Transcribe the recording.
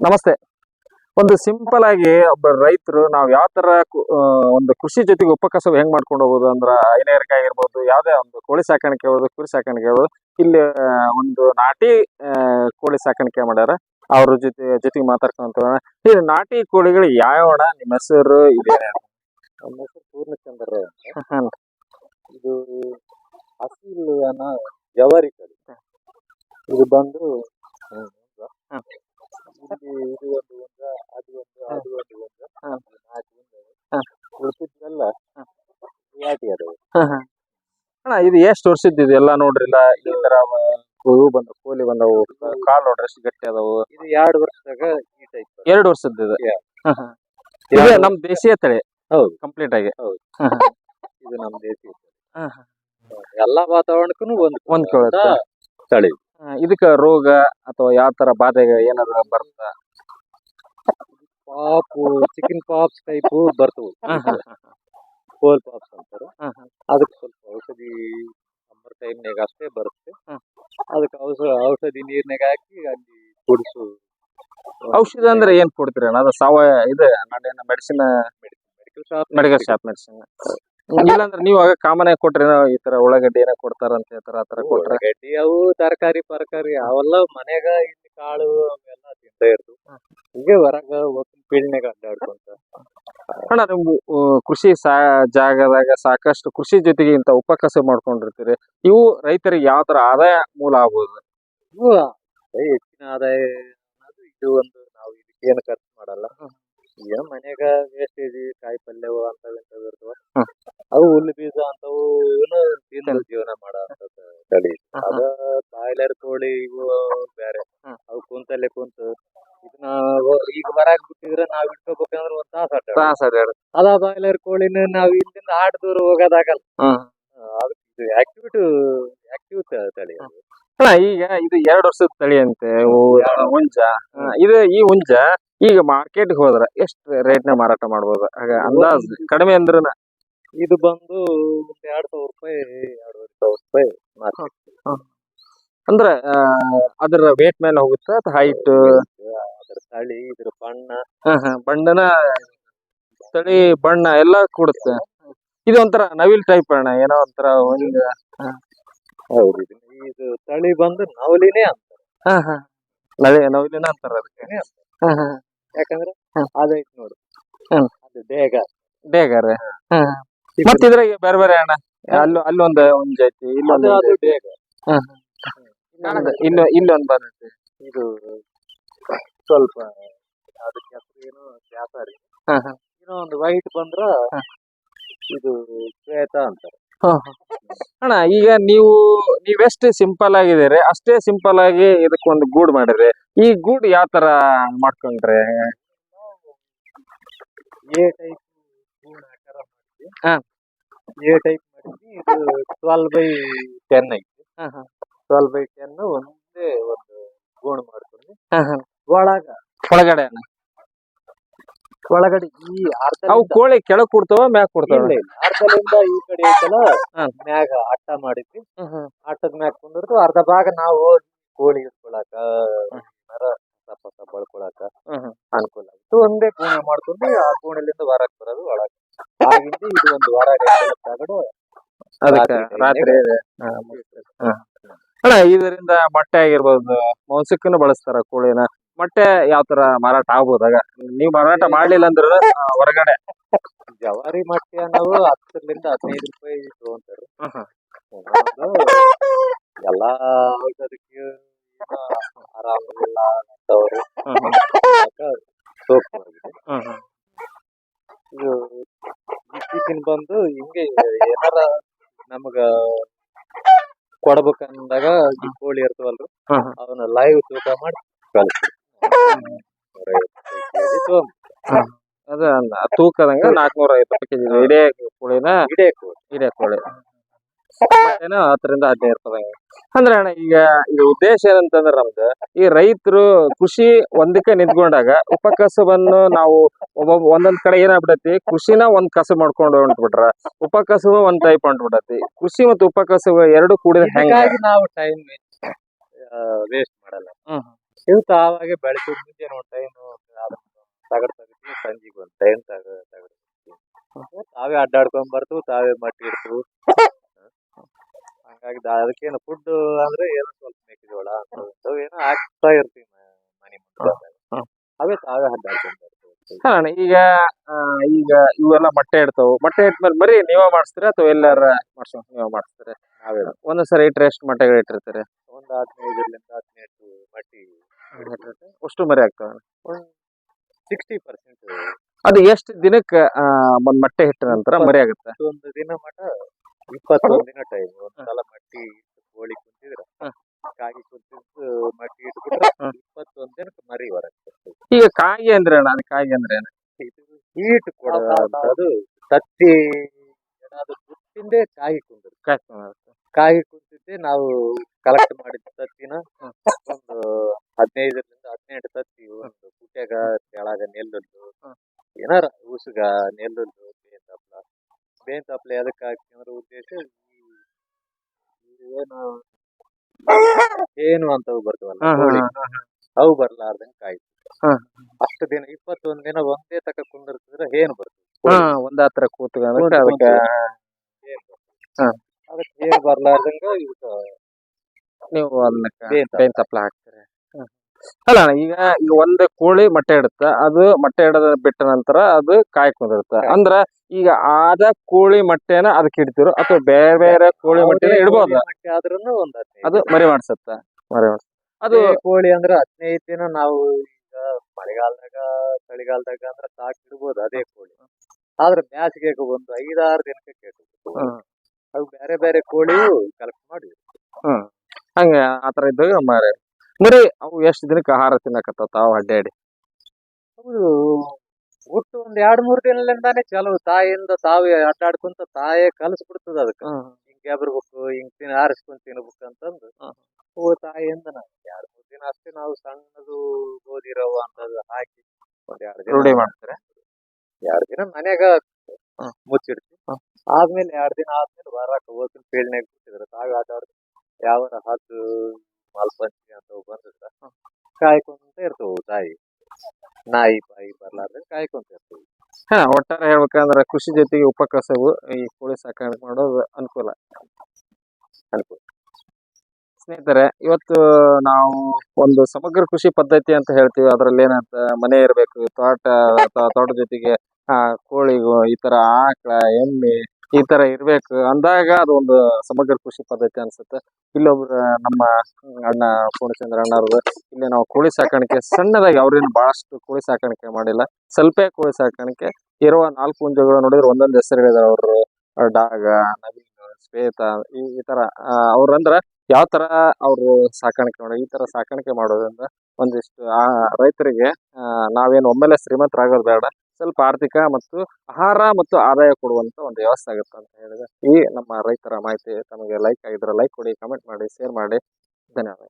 ನಮಸ್ತೆ. ಒಂದು ಸಿಂಪಲ್ ಆಗಿ ಒಬ್ಬ ರೈತರು ನಾವು ಯಾವ ತರ ಒಂದು ಕೃಷಿ ಜೊತೆಗೆ ಉಪಕಸಬು ಹೆಂಗ್ ಮಾಡ್ಕೊಂಡು ಹೋಗೋದು ಅಂದ್ರ ಹೈನುಗಾರಿಕೆ ಆಗಿರ್ಬೋದು ಯಾವ್ದೇ ಒಂದು ಕೋಳಿ ಸಾಕಾಣಿಕೆ ಇರ್ಬೋದು ಕುರಿ ಸಾಕಾಣಿಕೆ ಇರ್ಬೋದು ಇಲ್ಲಿ ಒಂದು ನಾಟಿ ಕೋಳಿ ಸಾಕಾಣಿಕೆ ಮಾಡ್ಯಾರ. ಅವ್ರ ಜೊತೆ ಜೊತೆಗೆ ಮಾತಾಡ್ಕೊಂತ. ಈ ನಾಟಿ ಕೋಳಿಗಳು ಯಾವ ನಿಮ್ಮ ಹೆಸರು ಇದೆ. ನಮ್ಮ ಹೆಸರು ಪೂರ್ಣಚಂದ್ರ ಇದು ಅಸೀಲ್ ಅನ್ನ ಜವಾರಿ ಕೋಳಿ. ಇದು ಬಂದು. ಇಲ್ಲಿ ಇದು ಒಂದು ಒಂದ ಅದು ಒಂದು ಅದು ಒಂದು ಒಂದ. ನಾಲ್ಕು ಒಂದ ಹ್ಮ್. ಉಳಿದಿದ್ದೆಲ್ಲ ರಿಯಾಟಿ ಅದಾವೆ ಅಣ್ಣ ಇದು ಎಷ್ಟು ವರ್ಷದ್ದು ಇದು ಎಲ್ಲ ನೋಡ್ರಿಲ್ಲ ಈ ತರ ಹೂವು ಬಂದ ಕೋಲಿ ಬಂದವು ಕಾಲ್ ನೋಡ್ರಿ ಎಷ್ಟು ಗಟ್ಟಿ ಅದಾವು. ಇದು ಎರಡು ವರ್ಷದಾಗ ಈ ಟೈಪ್ ಎರಡು ವರ್ಷದ್ದು ಇದು. ಇದು ನಮ್ ದೇಶೀಯ ತಳಿ. ಹೌದು. ಕಂಪ್ಲೀಟ್ ಆಗಿ. ಹೌದು. ಇದು ನಮ್ಮ ದೇಶೀಯ. ಎಲ್ಲಾ ವಾತಾವರಣಕ್ಕೂ ಒಂದು ಹೊಂದ್ಕೊಳ್ಳುತ್ತೆ. ತಳಿ. ಇದಕ್ಕ ರೋಗ ಅಥವಾ ಯಾವ ತರ ಬಾಧೆಗೆ ಏನಾದ್ರು ಬರುತ್ತಾ? ಪಾಪು ಚಿಕನ್ ಪಾಪ್ಸ್ ಟೈಪ್ ಬರ್ತವು. ಕೋಲ್ ಪಾಪ್ಸ್ ಅಂತಾರೆ. ಅದಕ್ಕೆ ಸ್ವಲ್ಪ ಔಷಧಿ ಸಮ್ಮರ್ ಟೈಮ್ನಾಗ ಅಷ್ಟೇ ಬರುತ್ತೆ. ಅದಕ್ಕೆ ಔಷಧ ಔಷಧಿ ನೀರ್ನಾಗ ಹಾಕಿ ಅಲ್ಲಿ ಕುಡಿಸು. ಔಷಧಿ ಅಂದ್ರೆ ಏನ್ ಕೊಡ್ತೀರ? ಅದು ಸಾವಯವ ಇದು ನಾನೇನು medicine medical shop medical shop medicine ಇಲ್ಲಾಂದ್ರೆ ನೀವು ಆಗ ಕಾಮನ್ ಆಗಿ ಕೊಟ್ರಿ ಈ ತರ ಉಳ್ಳಾಗಡ್ಡಿ ಏನೋ ಕೊಡ್ತಾರ ಅಂತ ಹೇಳ್ತಾರ ಆ ತರ ಕೊಟ್ರೆ? ಗಡ್ಡಿ ಅವು ತರಕಾರಿ ಪರಕಾರಿ ಅವೆಲ್ಲ ಮನೆಗ ಇಲ್ಲಿ ಕಾಳು ಅವೆಲ್ಲ ತಿಂತಾ ಇರ್ತು ಹೀಗೆ ಹೊರಗ ಫೀಲ್ಡ್ನಾಗ ಅಡ್ಡಾಡ್ಕೊಂತ. ಅಣ್ಣ ನಿಮ್ಗೆ ಕೃಷಿ ಸಾ ಜಾಗದಾಗ ಸಾಕಷ್ಟು ಕೃಷಿ ಜೊತೆಗೆ ಇಂತ ಉಪಕಸಬು ಮಾಡ್ಕೊಂಡಿರ್ತೀರಿ. ಇವು ರೈತರಿಗೆ ಯಾವ ತರ ಆದಾಯ ಮೂಲ ಆಗ್ಬೋದು? ಇವು ಹೆಚ್ಚಿನ ಆದಾಯ ಅನ್ನೋದು ಇದು ಒಂದು ನಾವು ಇದಕ್ಕೆ ಏನು ಖರ್ಚು ಮಾಡಲ್ಲ. ಏನು ಮನೆಯಾಗ ವೇಸ್ಟೇಜ್ ಕಾಯಿ ಪಲ್ಯವು ಅಂತವ್ ಇಂಥವು ಇರ್ತವ. ಅವು ಹುಲ್ಲು ಬೀಜ ಅಂತವು ತಿಂದು ಜೀವನ ಮಾಡೋ ತಳಿ. ಅದ ಬಾಯ್ಲರ್ ಕೋಳಿ ಇವು ಬೇರೆ. ಅವು ಕುಂತಲ್ಲೇ ಕುಂತು ಇದನ್ನ ಈಗ ಬರಾಕ್ ಬಿಟ್ಟಿದ್ರೆ ನಾವ್ ಇಟ್ಕೋಬೇಕಂದ್ರೆ ಒಂದ್ ತಾಸ ಹೇಳಿ ಅದ ಬಾಯ್ಲರ್ ಕೋಳಿನ ನಾವ್ ಇಲ್ಲಿಂದ ಆಟ ದೂರ ಹೋಗೋದಾಗಲ್ಲ. ಅದಕ್ಕೆ ಆಕ್ಟಿವಿಟಿ ಆಕ್ಟಿವ್ ತಳಿ ಅಲ್ಲ ಈಗ ಇದು ಎರಡು ವರ್ಷದ ತಳಿ ಅಂತೆ ಉಂಜ ಹುಂಜ ಇದು ಈ ಹುಂಜ ಈಗ ಮಾರ್ಕೆಟ್ ಹೋದ್ರ ಎಷ್ಟ್ ರೇಟ್ನ ಮಾರಾಟ ಮಾಡ್ಬೋದು? ಆಗ ಅಂದಾಜ್ ಕಡಿಮೆ ಅಂದ್ರ ಇದು ಬಂದು ಒಂದ್ ಎರಡ್ ಸಾವಿರ ರೂಪಾಯಿ ಎರಡೂವರೆ ಸಾವಿರ ರೂಪಾಯಿ ಮಾರ್ಕೆಟ್. ಅಂದ್ರ ಆ, ಅದ್ರ ವೇಟ್ ಮೇಲೆ ಹೋಗುತ್ತೆ ಅದ್ ಹೈಟ್ ಅದ್ರ ತಳಿ ಇದ್ರ ಬಣ್ಣ. ಬಣ್ಣನ ತಳಿ ಬಣ್ಣ ಎಲ್ಲ ಕೊಡುತ್ತೆ. ಇದು ಒಂಥರ ನವಿಲ್ ಟೈಪ್ ಅಣ್ಣ ಏನೋ ಒಂಥರ ಒಂದು ಹೌದು ಇದು ಇದು ತಳಿ ಬಂದು ನವಲಿನೇ ಅಂತ ಹಾ ಹಾ. ನವಿ ನವಿಲಿನ ಅಂತಾರ ಅದಕ್ಕೆ. ಹಾ ಹಾ. ಯಾಕಂದ್ರೆ. ಅದೈತ್ ನೋಡು. ಹ್ಮ್. ಅದು ಬೇಗ. ಹಾ. ಮತ್ತ ಇದ್ರಾಗ ಬೇರೆ ಬೇರೆ ಅಣ್ಣ? ಅಲ್ಲೂ ಅಲ್ಲೊಂದು ಒಂದ್ ಐತಿ ಇಲ್ಲೊಂದು ಇಲ್ಲ ಇಲ್ಲೊಂದು ಬಂದೈತಿ ಇದು ಸ್ವಲ್ಪ ಅದಕ್ಕೆ ಹೆಸರು ಏನು ವ್ಯಾಪಾರಿ. ಇನ್ನೂ ಒಂದು ವೈಟ್ ಬಂದ್ರ ಇದು ಶ್ವೇತ ಅಂತಾರೆ. ಅಣ್ಣ ಈಗ ನೀವು ನೀವೆಷ್ಟು ಸಿಂಪಲ್ ಆಗಿದ್ದೀರಿ? ಅಷ್ಟೇ ಸಿಂಪಲ್ ಆಗಿ ಇದಕ್ಕೊಂದು ಗೂಡ್ ಮಾಡಿರಿ ಈ ಗೂಡ್ ಯಾವ ತರ ಮಾಡ್ಕೊಂಡ್ರೆ? ಎ ಟೈಪ್ ಹಾ. ಎ ಟೈಪ್ ಮಾಡಿದ್ವಿ. ಇದು ಟ್ವೆಲ್ ಬೈ ಟೆನ್ ಐತಿ. ಹಾ, ಹಾ. ಟ್ವೆಲ್ ಬೈ ಟೆನ್ ಒಂದೇ ಒಂದು ಗೋಣ್ ಮಾಡ್ಕೊಂಡು ಹಾ, ಹಾ. ಒಳಗ ಒಳಗಡೆ ಒಳಗಡೆ ಈ ಅರ್ಧ ಅವು ಕೋಳಿ ಕೆಳಗ್ ಕೊಡ್ತಾವ ಮ್ಯಾಗ ಕೊಡ್ತಾವ? ಇಲ್ಲ ಇಲ್ಲ. ಅರ್ಧಲಿಂದ ಈ ಕಡೆ ಐತಲ್ಲ ಹಾ. ಮ್ಯಾಗ ಆಟ ಮಾಡಿದ್ವಿ. ಆಟದ ಮ್ಯಾಗ ಕುಂದಿರ್ತು ಅರ್ಧ ಭಾಗ ನಾವು ಹೋಗಿ ಕೋಳಿ ಇಟ್ಕೊಳಕ ಮರ ಸಪಸ ಬಳ್ಕೊಳಕ ಹ್ಮ್. ಅನುಕೂಲ ಆಯ್ತು ಒಂದೇ ಕೋಣೆ ಮಾಡ್ಕೊಂಡು ಆ ಕೋಣೆಲಿಂದ ಹೊರಗ್ ಬರೋದು ಒಳಗ. ಆಗಿಂದ ಇದು ಒಂದು ಹೊರಗೆ ತಗಡು ಅದಕ್ಕೆ ರಾತ್ರಿ ರಾತ್ರಿ ಇದೆ. ಹಾ, ಹಾ. ಅಣ್ಣ ಇದರಿಂದ ಮೊಟ್ಟೆ ಆಗಿರ್ಬೋದು ಮಾಂಸಕ್ಕೂ ಬಳಸ್ತಾರ ಕೋಳಿನ. ಮೊಟ್ಟೆ ಯಾವ ತರ ಮಾರಾಟ ಆಗ್ಬೋದಾಗ ನೀವು ಮಾರಾಟ ಮಾಡ್ಲಿಲ್ಲ ಅಂದ್ರ ಹೊರಗಡೆ. ಜವಾರಿ ಮೊಟ್ಟೆ ಅನ್ನೋದು ಹತ್ತರಿಂದ ಹದಿನೈದು ರೂಪಾಯಿ ತಗೊಂತಾರೆ ಎಲ್ಲಾ ಔಷಧಕ್ಕೆ ಆರಾಮಿಲ್ಲ ಅಂತವ್ರು ಬಂದು ಹಿಂಗೆ ಏನಾರ ನಮಗ ಕೊಡ್ಬೇಕಂದಾಗ ಈ ಕೋಳಿ ಇರ್ತಾವಲ್ರಿ ಅದನ್ನ ಅವನ್ನ ಲೈವ್ ತೂಕ ಮಾಡಿ ಕಳಿಸ್ತೀವಿ. ತಗೊಂಡ್ ಅದ ತೂಕದಂಗ ನಾಲ್ಕನೂರ ಐವತ್ತು ರೂಪಾಯಿ ಕೆಜಿ ಇಡೇ ಕೋಳಿನ? ಇಡೇ ಕೋಳಿ. ಇಡೇ ಕೋಳಿ. ಮೊಟ್ಟೆನ ಹತ್ತರಿಂದ ಹದಿನೈದು ರೂಪಾಯಿ ಅಂದ್ರೆ ಅಣ್ಣ ಈಗ ಇದು ಉದ್ದೇಶ ಏನಂತಂದ್ರೆ ನಮ್ದು ಈ ರೈತರು ಕೃಷಿ ಒಂದಕ್ಕೆ ನಿಂತ್ಕೊಂಡಾಗ ಉಪಕಸಬನ್ನು ನಾವು ಒಬ್ಬೊಬ್ಬ ಒಂದೊಂದ್ ಕಡೆ ಏನಾಗ್ಬಿಡತಿ ಕೃಷಿನ ಒಂದ್ ಕಸು ಮಾಡ್ಕೊಂಡು ಹೊಂಟ್ಬಿಟ್ರ ಉಪಕಸಬು ಒಂದ್ ಟೈಪ್ ಹೊಂಟ್ಬಿಡತಿ ಕೃಷಿ ಮತ್ತು ಉಪಕಸಬು ಎರಡು ಕೂಡಿದ ಹೆಂಗ? ಇದಕ್ಕಾಗಿ ನಾವು ಟೈಮ್ ವೇಸ್ಟ್ ಮಾಡಲ್ಲ. ಹ್ಮ್. ಇವು ತಾವಾಗೆ ಬೆಳಗ್ಗೆ ಒಂದು ಟೈಮ್ ತಗಡ್ ಸಂಜಿಗೆ ಒಂದು ಟೈಮ್ ತಗ ತಗಡ್. ತಾವೇ ಅಡ್ಡಾಡ್ಕೊಂಡ್ ಬರ್ತು ತಾವೇ ಮಟ್ಟಿ ಇಡ್ತೀವಿ ಹಂಗಾಗಿ ಅದಕ್ಕೆ ಅದಕ್ಕೇನು ಫುಡ್ ಅಂದ್ರೆ ಏನೋ ಸ್ವಲ್ಪ ಮೆಕ್ಕೆಜೋಳ ಏನೋ ಹಾಕ್ತಾ ಇರ್ತೀವಿ ಮನೆ ಮುಂದೆ. ಅವೇ ತಾವೇ ಅಣ್ಣ ಈಗ ಆ, ಈಗ ಇವೆಲ್ಲ ಮೊಟ್ಟೆ ಇಡ್ತಾವು. ಮೊಟ್ಟೆ ಇಟ್ಮೇಲೆ ಬರೀ ನೀವೇ ಮಾಡಿಸ್ತೀರಾ ಅಥವಾ ಎಲ್ಲಾರ ಮಾಡ್ಸೋ ನೀವೇ ಮಾಡಿಸ್ತೀರಾ? ನಾವೇ ಒಂದೊಂದ್ಸರಿ ಇಟ್ರೆ ಎಷ್ಟು ಮೊಟ್ಟೆಗಳು ಇಟ್ಟಿರ್ತಾರೆ? ಒಂದು ಹದಿನೈದರಿಂದ ಹದಿನೆಂಟು ಮಟ್ಟಿ ಅಷ್ಟು ಮರಿ ಆಗ್ತಾವೆ. ಒಂದು ಸಿಕ್ಸ್ಟಿ ಪರ್ಸೆಂಟ್ ಅದು ಎಷ್ಟು ದಿನಕ್ಕೆ ಆ, ಒಂದ್ ಮೊಟ್ಟೆ ಇಟ್ಟ ನಂತರ ಮರಿ ಆಗುತ್ತೆ? ಒಂದು ದಿನ ಮಟ ಇಪ್ಪತ್ತೊಂದು ದಿನ ಟೈಮ್ ಒಂದ್ಸಲ ಮಟ್ಟಿ ಇಟ್ಟು ಕೋಳಿ ಕುಂತಿದ್ರ ಕಾಯಿ ಕಾಗಿ ಕುಂತಿದ್ದು ಮಟ್ಟಿ ಇಟ್ಬಿಟ್ರೆ. ಇಪ್ಪತ್ತೊಂದು ದಿನಕ್ಕೆ ಮರಿ ಹೊರಗೆ ಈಗ ಕಾಯಿ ಅಂದ್ರೆ ಅಣ್ಣ ಅದು ಕಾಯಿ ಅಂದ್ರೆ ಏನು? ಇದು ಹೀಟ್ ಕೊಡೋದು ತತ್ತಿ ಏನಾದ್ರು ಬಿಟ್ಟಿಂದೆ ಕಾಯಿ ಕುಂದ್ರು ಕಾಯಿ ತಗೊಂಡ್ ಕಾಯಿ ಕುಂತಿದ್ದೆ ನಾವು ಕಲೆಕ್ಟ್ ಮಾಡಿದ ತತ್ತಿನ. ಒಂದು ಹದಿನೈದರಿಂದ ಹದಿನೆಂಟು ತತ್ತಿ ಒಂದು ಕುಟ್ಯಾಗ ಕೆಳಗ ನೆಲ್ಲುಲ್ಲು ಏನಾರ ಉಸುಗ ತಪ್ಲ ಬೇನ್ ತಪ್ಲೆ ಅದಕ್ಕೆ ಅಂದ್ರ ಉದ್ದೇಶ ಏನು ಏನು ಅಂತವು ಬರ್ತವಲ್ಲ ಅವು ಬರ್ಲಾರ್ದಂಗ ಕಾಯ್ತು ಅಷ್ಟು ದಿನ ಇಪ್ಪತ್ತೊಂದ್ ದಿನ ಒಂದೇ ತಕ ಕುಂದಿರ್ತಿದ್ರೆ ಏನು ಬರ್ತದೆ? ಒಂದ ಹತ್ರ ಕೂತ್ಕೊಂಡ್ರೆ ಕೂತ್- ಅದಕ್ಕೆ. ಅದಕ್ಕೆ ಏನು ಬರ್ಲಾರ್ದಂಗ ಇವಕ್ಕ ನೀವು ಅದನ್ನ ತಪ್ಪಲ ಹಾಕ್ತೀರಿ. ಅಲ್ಲ ಈಗ ಈಗ ಒಂದ್ ಕೋಳಿ ಮೊಟ್ಟೆ ಇಡುತ್ತ. ಅದು ಮೊಟ್ಟೆ ಇಡದ ಬಿಟ್ಟ ನಂತರ ಅದು ಕಾಯಿ ಕುಂದಿರುತ್ತೆ. ಅಂದ್ರ ಈಗ ಆದ ಕೋಳಿ ಮೊಟ್ಟೆನ ಅದಕ್ಕೆ ಇಡ್ತಿರೋ? ಅಥವಾ ಬೇರೆ ಬೇರೆ ಕೋಳಿ ಮೊಟ್ಟೆನ ಇಡಬಹುದು ಇಡ್ಬೋದ ಮೊಟ್ಟೆ ಒಂದ್ ಅದು ಮರಿ ಮಾಡ್ಸತ್ತ? ಮರಿ ಮಾಡ್ಸ. ಅದು ಕೋಳಿ ಅಂದ್ರ ಹದಿನೈದು ದಿನ ನಾವು ಈಗ ಮಳೆಗಾಲದಾಗ ಚಳಿಗಾಲದಾಗ ಅಂದ್ರೆ ಸಾಕ್ ಇಡ್ಬೋದು ಅದೇ ಕೋಳಿ. ಆದ್ರೆ ಬ್ಯಾಸಿಗೆಗೆ ಒಂದು ಐದಾರು ದಿನಕ್ಕೆ ಹ್ಮ್. ಅವು ಬೇರೆ ಬೇರೆ ಕೋಳಿ ಕಲೆಕ್ಟ್ ಮಾಡಿ ಹ್ಮ್ ಹಂಗ ಆತರ ಇದ್ದಾಗ ಮರಿ. ಮರಿ ಅವು ಎಷ್ಟು ದಿನಕ್ಕೆ ಆಹಾರ ತಿನ್ನಕತ್ತಾವ ತಾವು ಅಡ್ಡಾಡಿ? ಹೌದು ಹುಟ್ಟು ಒಂದ್ ಎರಡ್ ಮೂರ್ ದಿನದಿಂದಾನೇ ಚಲೋ. ತಾಯಿಯಿಂದ ತಾವೇ ಆಡ್ಕೊಂತ ತಾಯೇ ಕಲಿಸ್ಬಿಡ್ತದ ಅದಕ್ಕ. ಹಿಂಗ್ ಎಬರ್ಬೇಕು ಹಿಂಗ್ ತಿನ್ ಆರಿಸ್ಕೊಂಡ್ ತಿನ್ಬೇಕು ಅಂತಂದು. ಓ ತಾಯಿಯಿಂದ ನಾವು ಎರಡ್ ಮೂರ್ ದಿನ ಅಷ್ಟೇ ನಾವು ಸಣ್ಣದು ಗೋಧಿ ರವ ಅಂತದ್ ಹಾಕಿ ಒಂದ್ ಎರಡ್ ರೂಢಿ ದಿನ ಮಾಡ್ತಾರೆ. ಎರಡ್ ದಿನ ಮನ್ಯಾಗ ಮುಚ್ಚಿಡ್ತಿ ಮುಚ್ಚಿಡ್ತೀವಿ. ಆದ್ಮೇಲೆ ಎರಡ್ ದಿನ ಆದ್ಮೇಲೆ ಬರಾಕ ಹೋಗ್ತೀನಿ. ಪೇಳ್ನಾಗ ಬಿಟ್ಟಿದ್ರ. ತಾವೇ ಆಟಾಡ್ ಯಾವ ಹದ್ದು ಮಲ್ಪಂಚಿ ಅಂತ ಬಂದಿದ್ರ. ಕಾಯ್ಕೊಂತ ಇರ್ತವು ತಾಯಿ. ನಾಯಿ ಬಾಯಿ ಬರ್ಲಾರ್ದಂಗೆ ಕಾಯ್ಕೊಂತ ಇರ್ತವು ಹಾ ಒಟ್ಟಾರೆ ಹೇಳ್ಬೇಕಂದ್ರ ಕೃಷಿ ಜೊತೆಗೆ ಉಪಕಸಬು ಈ ಕೋಳಿ ಸಾಕಾಣಿಕೆ ಮಾಡೋದು ಅನುಕೂಲ. ಅನುಕೂಲ. ಸ್ನೇಹಿತರೆ ಇವತ್ತು ನಾವು ಒಂದು ಸಮಗ್ರ ಕೃಷಿ ಪದ್ಧತಿ ಅಂತ ಹೇಳ್ತೀವಿ. ಅದ್ರಲ್ಲಿ ಏನಂತ ಮನೆ ಇರಬೇಕು ತೋಟ ಅಥವಾ ತೋಟದ ಜೊತೆಗೆ ಆ ಕೋಳಿಗೂ ಈ ತರ ಆಕಳ ಎಮ್ಮೆ ಈ ತರ ಇರ್ಬೇಕು. ಅಂದಾಗ ಅದು ಒಂದು ಸಮಗ್ರ ಕೃಷಿ ಪದ್ಧತಿ ಅನ್ಸುತ್ತೆ. ಇಲ್ಲೊಬ್ರು, ನಮ್ಮ ಅಣ್ಣ ಪೂರ್ಣಚಂದ್ರ ಅಣ್ಣವ್ರು ಇಲ್ಲಿ ನಾವು ಕೋಳಿ ಸಾಕಾಣಿಕೆ ಸಣ್ಣದಾಗಿ ಅವ್ರೇನು ಬಹಳಷ್ಟು ಕೋಳಿ ಸಾಕಾಣಿಕೆ ಮಾಡಿಲ್ಲ. ಸ್ವಲ್ಪ ಕೋಳಿ ಸಾಕಾಣಿಕೆ. ಇರುವ ನಾಲ್ಕು ಹುಂಜಗಳು ನೋಡಿದ್ರೆ ಒಂದೊಂದು ಹೆಸರುಗಳಿದಾರೆ ಅವರು ಡಾಗ ನವೀನ್ ಶ್ವೇತ, ಈ ಈ ತರ ಅವ್ರಂದ್ರ ಯಾವ ತರ ಅವರು ಸಾಕಾಣಿಕೆ ಮಾಡೋ, ಈ ತರ ಸಾಕಾಣಿಕೆ ಮಾಡೋದ್ರಿಂದ ಒಂದಿಷ್ಟು, ಆ, ರೈತರಿಗೆ ನಾವೇನು ಒಮ್ಮೆಲೆ ಶ್ರೀಮಂತರಾಗೋದು ಬೇಡ. ಸ್ವಲ್ಪ ಆರ್ಥಿಕ ಮತ್ತು ಆಹಾರ ಮತ್ತು ಆದಾಯ ಕೊಡುವಂತ ಒಂದು ವ್ಯವಸ್ಥೆ ಆಗುತ್ತೆ ಅಂತ ಹೇಳಿದ್ರೆ ಈ ನಮ್ಮ ರೈತರ ಮಾಹಿತಿ ತಮಗೆ ಲೈಕ್ ಆಗಿದ್ರೆ ಲೈಕ್ ಕೊಡಿ ಕಮೆಂಟ್ ಮಾಡಿ ಶೇರ್ ಮಾಡಿ. ಧನ್ಯವಾದ